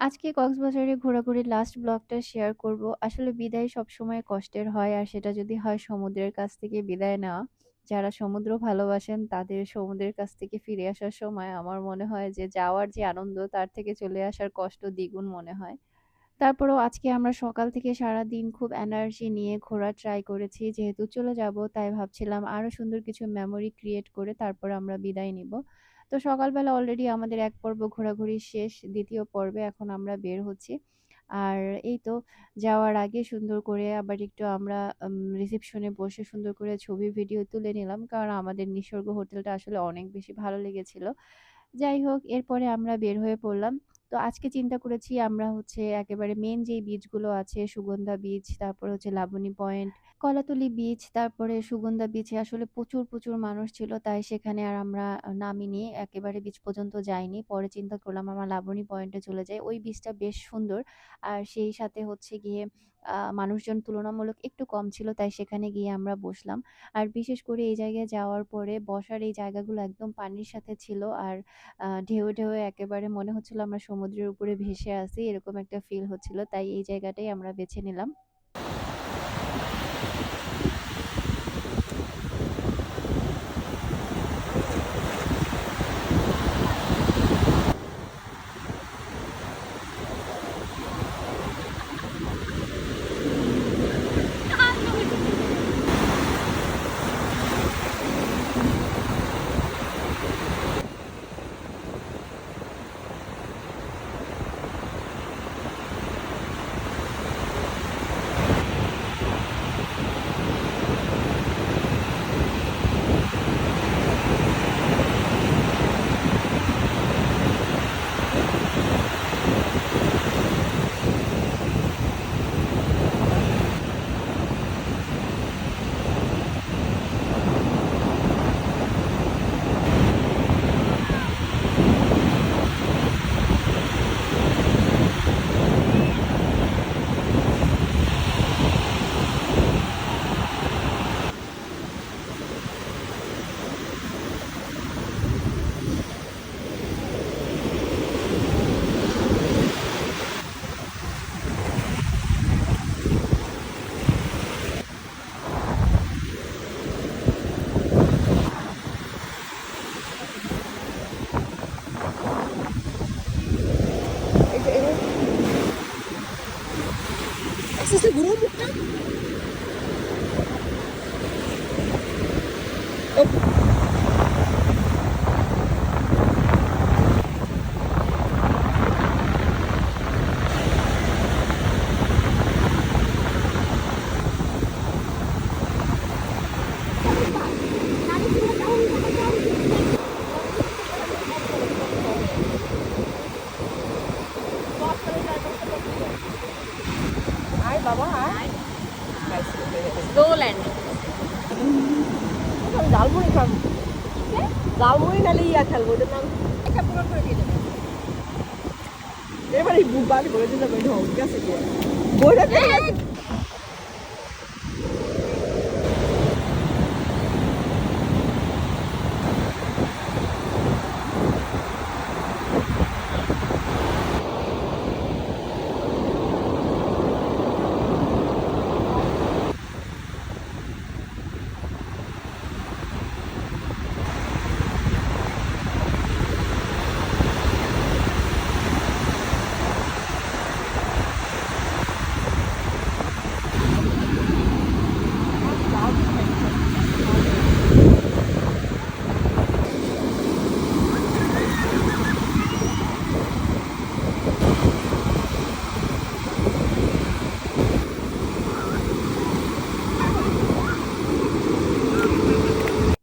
আজকে কক্সবাজারে ঘোরাঘুরির লাস্ট ব্লগটা শেয়ার করব। আসলে বিদায় সবসময় কষ্টের হয়, আর সেটা যদি হয় সমুদ্রের কাছ থেকে বিদায় নেওয়া। যারা সমুদ্র ভালোবাসেন, তাদের সমুদ্রের কাছ থেকে ফিরে আসার সময় আমার মনে হয় যে, যাওয়ার যে আনন্দ, তার থেকে চলে আসার কষ্ট দ্বিগুণ মনে হয়। তারপরেও আজকে আমরা সকাল থেকে সারাদিন খুব এনার্জি নিয়ে ঘোরা ট্রাই করেছি। যেহেতু চলে যাব, তাই ভাবছিলাম আরও সুন্দর কিছু মেমোরি ক্রিয়েট করে তারপর আমরা বিদায় নিব। তো সকালবেলা অলরেডি আমাদের এক পর্ব ঘোরাঘুরি শেষ। দ্বিতীয় পর্বে এখন আমরা বের হচ্ছি। আর এই তো যাওয়ার আগে সুন্দর করে আবার একটু আমরা রিসেপশনে বসে সুন্দর করে ছবি ভিডিও তুলে নিলাম। কারণ আমাদের নিসর্গ হোটেলটা আসলে অনেক বেশি ভালো লেগেছিল। যাই হোক, এরপরে আমরা বের হয়ে পড়লাম। তো আজকে চিন্তা করেছি আমরা হচ্ছে একেবারে মেইন যেই বিচগুলো আছে সুগন্ধা বিচ, তারপরে হচ্ছে লাবণী পয়েন্ট, কলাতলি বিচ, তারপরে সুগন্ধা বিচে আসলে প্রচুর, প্রচুর মানুষ ছিল। তাই সেখানে আর আমরা নামিনি। একেবারে বিচ পর্যন্ত যাইনি। পরে চিন্তা করলাম আমরা লাবণী পয়েন্টে চলে যাই। ওই বিচটা বেশ সুন্দর। আর সেই সাথে হচ্ছে গিয়ে মানুষজন তুলনামূলক একটু কম ছিল। তাই সেখানে গিয়ে আমরা বসলাম। আর বিশেষ করে এই জায়গায় যাওয়ার পরে বসার এই জায়গাগুলো একদম পানির সাথে ছিল। আর ঢেউ ঢেউয়ে একেবারে মনে হচ্ছিল আমরা সমুদ্রের উপরে ভেসে আসি এরকম একটা ফিল হচ্ছিল। তাই এই জায়গাটাই আমরা বেছে নিলাম। 어떻게 물어볼게. 어. ঝালমুড়ি নালে ইয়া খেলব ওটার নাম এটা পূরণ করে দিয়ে দেবে। এবার এই বুক বার করে দিলে ঢং ঠিক আছে বইটা ঠিক আছে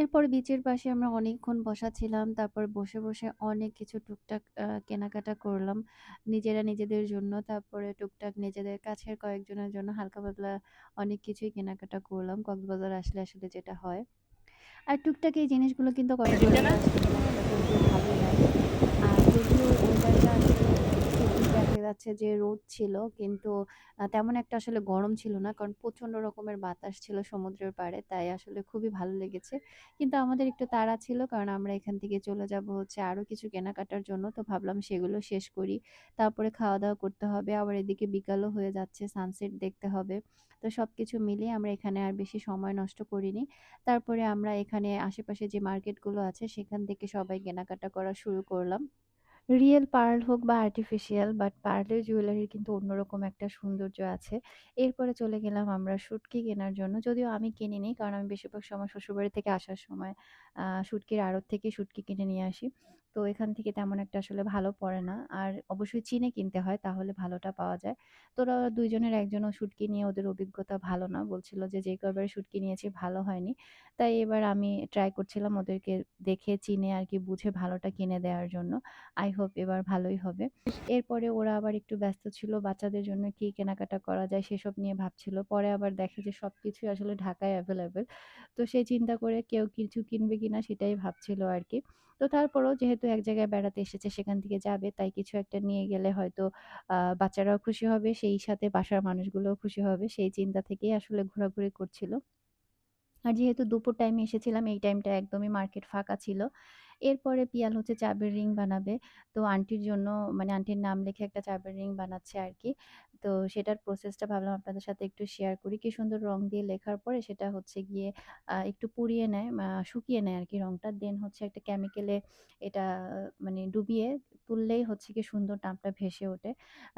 এরপর বিচের পাশে আমরা অনেকক্ষণ বসা ছিলাম। তারপর বসে, বসে অনেক কিছু টুকটাক কেনাকাটা করলাম। নিজেরা নিজেদের জন্য। তারপরে টুকটাক নিজেদের কাছের কয়েকজনের জন্য হালকা পাতলা অনেক কিছুই কেনাকাটা করলাম। কক্সবাজার আসলে আসলে যেটা হয়। আর টুকটাক এই জিনিসগুলো কিন্তু করতে ভালোই লাগে। আর যদিও ওয়েদারটা দেখা যাচ্ছে যে রোদ ছিল কিন্তু তেমন একটা আসলে গরম ছিল না। কারণ প্রচণ্ড রকমের বাতাস ছিল সমুদ্রের পাড়ে। তাই আসলে খুবই ভালো লেগেছে। কিন্তু আমাদের একটু তাড়া ছিল কারণ আমরা এখান থেকে চলে যাব হচ্ছে আরও কিছু কেনাকাটার জন্য। তো ভাবলাম সেগুলো শেষ করি। তারপরে খাওয়া-দাওয়া করতে হবে। আবার এদিকে বিকালও হয়ে যাচ্ছে, সানসেট দেখতে হবে। তো সবকিছু মিলিয়ে আমরা এখানে আর বেশি সময় নষ্ট করিনি। তারপরে আমরা এখানে আশেপাশে যে মার্কেটগুলো আছে সেখান থেকে সবাই কেনাকাটা করা শুরু করলাম। রিয়েল পার্ল হোক বা আর্টিফিশিয়াল বাট পার্লের জুয়েলারির কিন্তু অন্যরকম একটা সৌন্দর্য আছে। এরপরে চলে গেলাম আমরা শুটকি কেনার জন্য। যদিও আমি কিনিনি কারণ আমি বেশিরভাগ সময় শ্বশুরবাড়ি থেকে আসার সময় সুটকির আড়ত থেকে শুটকি কিনে নিয়ে আসি। তো এখান থেকে তেমন একটা আসলে ভালো পড়ে না। আর অবশ্যই চিনে কিনতে হয় তাহলে ভালোটা পাওয়া যায়। তো ওরা ২ জনের একজনও শুটকি নিয়ে ওদের অভিজ্ঞতা ভালো না। বলছিল যে, "যে কয়বারে শুটকি নিয়েছি ভালো হয়নি।" তাই এবার আমি ট্রাই করছিলাম ওদেরকে দেখে চিনে আর কি বুঝে ভালোটা কিনে দেওয়ার জন্য। আই হোপ এবার ভালোই হবে। এরপরে ওরা আবার একটু ব্যস্ত ছিল বাচ্চাদের জন্য কি কেনাকাটা করা যায় সেসব নিয়ে ভাবছিল। পরে আবার দেখে যে সবকিছুই আসলে ঢাকায় অ্যাভেলেবেল তো সেই চিন্তা করে কেউ কিছু কিনবে কিনা সেটাই ভাবছিল আর কি তো তারপরেও যেহেতু এক জায়গায় বেড়াতে এসেছে, সেখান থেকে যাবে তাই কিছু একটা নিয়ে গেলে হয়তো বাচ্চারাও খুশি হবে, সেই সাথে বাসার মানুষগুলোও খুশি হবে। সেই চিন্তা থেকেই আসলে ঘোরাঘুরি করছিল। আর যেহেতু দুপুর টাইমে এসেছিলাম, এই টাইমটা একদমই মার্কেট ফাঁকা ছিল। এরপরে পিয়াল হচ্ছে চাবির রিং বানাবে। তো আন্টির জন্য মানে আন্টির নাম লিখে একটা চাবির রিং বানাচ্ছে আর কি তো সেটার প্রসেসটা ভাবলাম আপনাদের সাথে একটু শেয়ার করি। কি সুন্দর রং দিয়ে লেখার পরে সেটা হচ্ছে গিয়ে একটু পুড়িয়ে নেয় শুকিয়ে নেয় আর কি রংটা। দেন হচ্ছে একটা কেমিক্যালে এটা মানে ডুবিয়ে তুললেই হচ্ছে কি সুন্দর টাপটা ভেসে ওঠে।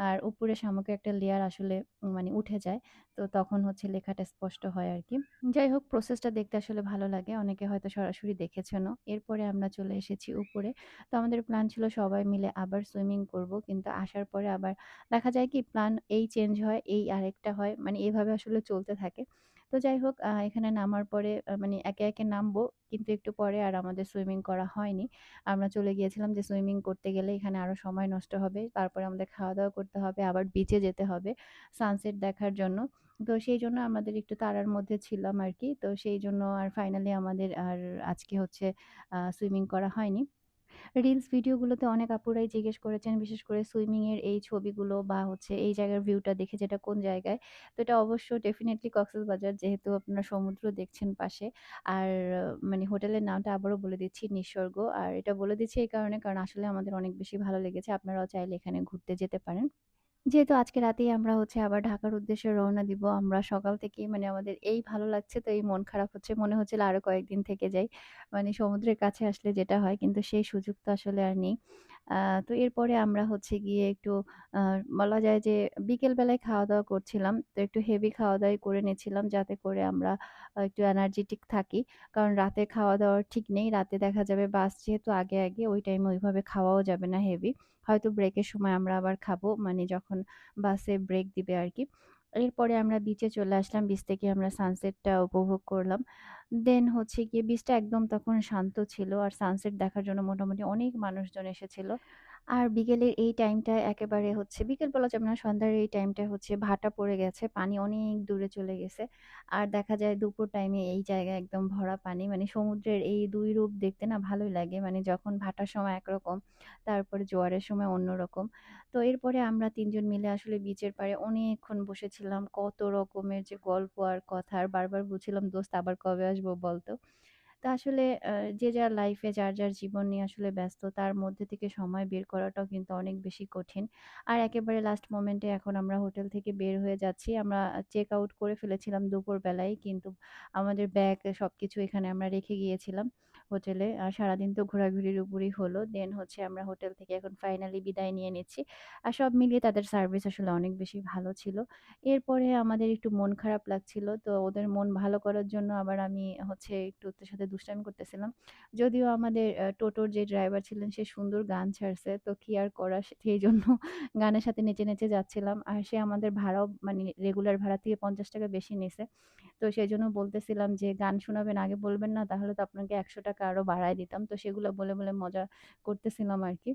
আর উপরে শামুকের একটা লেয়ার আসলে মানে উঠে যায়। তো তখন হচ্ছে লেখাটা স্পষ্ট হয় আর কি যাই হোক প্রসেসটা দেখতে আসলে ভালো লাগে। অনেকে হয়তো সরাসরি দেখেছেনও। এরপরে আমরা চলে এসেছি উপরে। তো আমাদের প্ল্যান ছিল সবাই মিলে আবার সুইমিং করব। কিন্তু আসার পরে আবার দেখা যায় কি প্ল্যান এই চেঞ্জ হয়, এই আরেকটা হয়। মানে এভাবে আসলে চলতে থাকে। তো যাই হোক এখানে নামার পরে মানে একে, একে নামবো। কিন্তু একটু পরে আর আমাদের সুইমিং করা হয়নি। আমরা চলে গিয়েছিলাম যে সুইমিং করতে গেলে এখানে আরও সময় নষ্ট হবে। তারপরে আমাদের খাওয়া-দাওয়া করতে হবে। আবার বিচে যেতে হবে সানসেট দেখার জন্য। তো সেই জন্য আমাদের একটু তারার মধ্যে ছিলাম আর কি তো সেই জন্য আর ফাইনালি আমাদের আর আজকে হচ্ছে সুইমিং করা হয়নি। রিলস ভিডিওগুলোতে অনেক আপুরাই জিজ্ঞেস করেছেন, বিশেষ করে সুইমিংয়ের এই ছবিগুলো বা হচ্ছে এই জায়গার ভিউটা দেখে যেটা কোন জায়গায়। তো এটা অবশ্য ডেফিনেটলি কক্সবাজার যেহেতু আপনারা সমুদ্র দেখছেন পাশে। আর মানে হোটেলের নামটা আবারও বলে দিচ্ছি নিঃস্বর্গ। আর এটা বলে দিচ্ছি এই কারণে কারণ আসলে আমাদের অনেক বেশি ভালো লেগেছে। আপনারাও চাইলে এখানে ঘুরতে যেতে পারেন। যেহেতু আজকে রাতেই আমরা হচ্ছে আবার ঢাকার উদ্দেশ্যে রওনা দিব। আমরা সকাল থেকেই মানে আমাদের এই ভালো লাগছে তো এই মন খারাপ হচ্ছে। মনে হচ্ছিল আরও কয়েকদিন থেকে যাই। মানে সমুদ্রের কাছে আসলে যেটা হয়, কিন্তু সেই সুযোগ তো আসলে আর নেই। তো এরপরে আমরা হচ্ছে গিয়ে একটু বলা যায় যে বিকেল বেলায় খাওয়া-দাওয়া করছিলাম। তো একটু হেভি খাওয়া-দাওয়াই করে নিয়েছিলাম যাতে করে আমরা একটু এনার্জেটিক থাকি। কারণ রাতে খাওয়া-দাওয়ার ঠিক নেই। রাতে দেখা যাবে বাস যেহেতু আগে, আগে ওই টাইমে ওইভাবে খাওয়াও যাবে না হেভি। হয়তো ব্রেকের সময় আমরা আবার খাব। মানে যখন বাসে ব্রেক দিবে আরকি। এরপরে আমরা বিচে চলে আসলাম। বিচ থেকে আমরা সানসেটটা উপভোগ করলাম। দেন হচ্ছে গিয়ে বিচটা একদম তখন শান্ত ছিল। আর সানসেট দেখার জন্য মোটামুটি অনেক মানুষজন এসেছিল। আর বিকেলের এই টাইমটায় একেবারে হচ্ছে বিকেল বলা যাবে না, সন্ধ্যার এই টাইমটা হচ্ছে ভাটা পড়ে গেছে। পানি অনেক দূরে চলে গেছে। আর দেখা যায় দুপুর টাইমে এই জায়গায় একদম ভরা পানি। মানে সমুদ্রের এই দুই রূপ দেখতে না ভালোই লাগে। মানে যখন ভাটার সময় একরকম, তারপরে জোয়ারের সময় অন্যরকম। তো এরপরে আমরা তিনজন মিলে আসলে বিচের পাড়ে অনেকক্ষণ বসেছিলাম। কত রকমের যে গল্প আর কথা। আর বারবার বলছিলাম, "দোস্ত আবার কবে আসব বলতো?" তো আসলে যে যার লাইফে যার, যার জীবন নিয়ে আসলে ব্যস্ত। তার মধ্যে থেকে সময় বের করাটাও কিন্তু অনেক বেশি কঠিন। আর একেবারে লাস্ট মোমেন্টে এখন আমরা হোটেল থেকে বের হয়ে যাচ্ছি। আমরা চেক আউট করে ফেলেছিলাম দুপুরবেলায়। কিন্তু আমাদের ব্যাগ সব কিছু এখানে আমরা রেখে গিয়েছিলাম হোটেলে। আর সারাদিন তো ঘোরাঘুরির উপরই হলো। দেন হচ্ছে আমরা হোটেল থেকে এখন ফাইনালি বিদায় নিয়ে নিচ্ছি। আর সব মিলিয়ে তাদের সার্ভিস আসলে অনেক বেশি ভালো ছিল। এরপরে আমাদের একটু মন খারাপ লাগছিল। তো ওদের মন ভালো করার জন্য আবার আমি হচ্ছে একটু ওদের সাথে দুষ্টামি করতেছিলাম। যদিও আমাদের টোটোর যে ড্রাইভার ছিলেন সে সুন্দর গান ছাড়ছে। তো কি আর করা সে জন্য গানের সাথে নেচে, নেচে যাচ্ছিলাম। আর সে আমাদের ভাড়াও মানে রেগুলার ভাড়া থেকে ৳৫০ বেশি নিছে। তো সেই জন্য বলতেছিলাম যে, "গান শোনাবেন আগে বলবেন না? তাহলে তো আপনাকে ৳১০০ আরও বাড়ায় দিতাম।" তো সেগুলো বলে, বলে মজা করতেছিলাম আর কি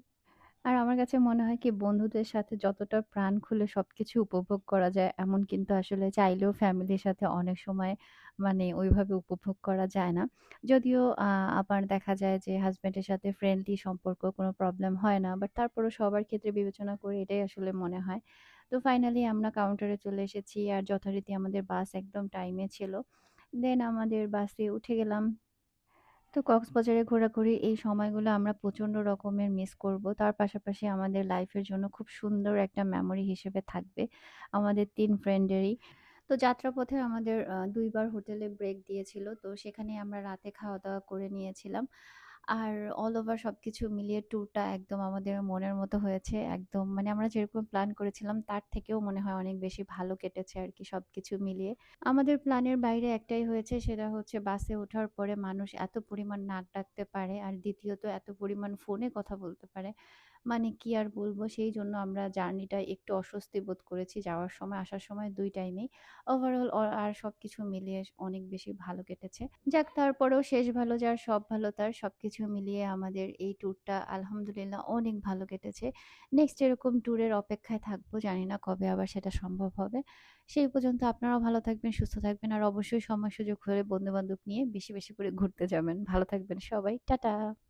আর আমার কাছে মনে হয় কি বন্ধুদের সাথে যতটা প্রাণ খুলে সব কিছু উপভোগ করা যায় এমন কিন্তু আসলে চাইলেও ফ্যামিলির সাথে অনেক সময় মানে ওইভাবে উপভোগ করা যায় না। যদিও আবার দেখা যায় যে হাসব্যান্ডের সাথে ফ্রেন্ডলি সম্পর্ক কোনো প্রবলেম হয় না। বাট তারপরেও সবার ক্ষেত্রে বিবেচনা করে এটাই আসলে মনে হয়। তো ফাইনালি আমরা কাউন্টারে চলে এসেছি আর যথারীতি আমাদের বাস একদম টাইমে ছিল। দেন আমাদের বাসে উঠে গেলাম। তো কক্সবাজারে ঘোরাঘুরি এই সময়গুলো আমরা প্রচণ্ড রকমের মিস করব। তার পাশাপাশি আমাদের লাইফের জন্য খুব সুন্দর একটা মেমোরি হিসেবে থাকবে আমাদের তিন ফ্রেন্ডেরই। তো যাত্রাপথে আমাদের দুইবার হোটেলে ব্রেক দিয়েছিল। তো সেখানে আমরা রাতে খাওয়া-দাওয়া করে নিয়েছিলাম। আর অল ওভার সবকিছু মিলিয়ে ট্যুরটা একদম আমাদের মনের মতো হয়েছে। একদম মানে আমরা যেরকম প্ল্যান করেছিলাম তার থেকেও মনে হয় অনেক বেশি ভালো কেটেছে আরকি সবকিছু মিলিয়ে। আমাদের প্ল্যানের বাইরে একটাই হয়েছে সেটা হচ্ছে বাসে ওঠার পরে মানুষ এত পরিমাণ নাক ডাকতে পারে আর দ্বিতীয়ত এত পরিমাণ ফোনে কথা বলতে পারে। মানে কি আর বলব সেই জন্য আমরা জার্নিটা একটু অস্বস্তি বোধ করেছি যাওয়ার সময়, আসার সময় ২ টাইমেই। ওভারঅল আর সব কিছু মিলিয়ে অনেক বেশি ভালো কেটেছে। যাক তারপরেও শেষ ভালো যার সব ভালো তার। সবকিছু মিলিয়ে আমাদের এই ট্যুরটা আলহামদুলিল্লাহ অনেক ভালো কেটেছে। নেক্সট এরকম ট্যুরের অপেক্ষায় থাকব। জানি না কবে আবার সেটা সম্ভব হবে। সেই পর্যন্ত আপনারাও ভালো থাকবেন, সুস্থ থাকবেন আর অবশ্যই সময় সুযোগ হলে বন্ধুবান্ধব নিয়ে বেশি, বেশি করে ঘুরতে যাবেন। ভালো থাকবেন সবাই। টাটা।